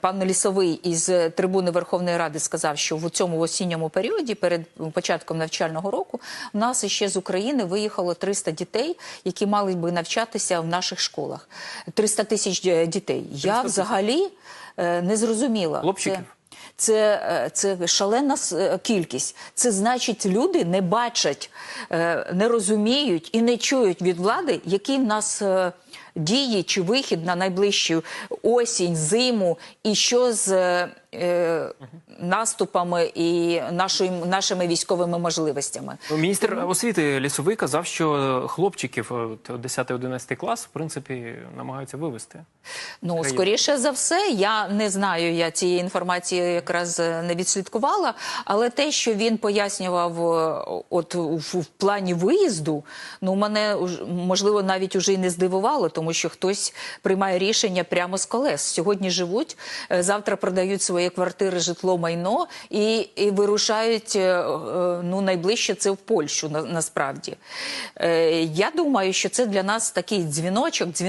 пан Лісовий із е, трибуни Верховної Ради сказав, що в цьому осінньому періоді, перед початком навчального року, в нас ще з України виїхало 300 дітей, які мали би навчатися в наших школах. 300 тисяч е, дітей. Я взагалі е, не зрозуміла. Хлопчиків? Це- це, е, шалена е, кількість. Це значить, люди не бачать, е, не розуміють і не чують від влади, які в нас дії чи вихід на найближчу осінь, зиму, і що з наступами і нашою, нашими військовими можливостями. Міністр освіти лісовий казав, що хлопчиків 10-11 клас, в принципі, намагаються вивести. Ну, скоріше за все, я не знаю, я цієї інформації якраз е, не відслідкувала, але те, що він пояснював е, от в, в плані виїзду, ну мене можливо навіть уже й не здивувало, тому що хтось приймає рішення прямо з колес. Сьогодні живуть, е, завтра продають свої квартири, житло, майно і, і вирушають е, е, ну найближче це в Польщу на, насправді. Е, Я думаю, що це для нас такий дзвіночок.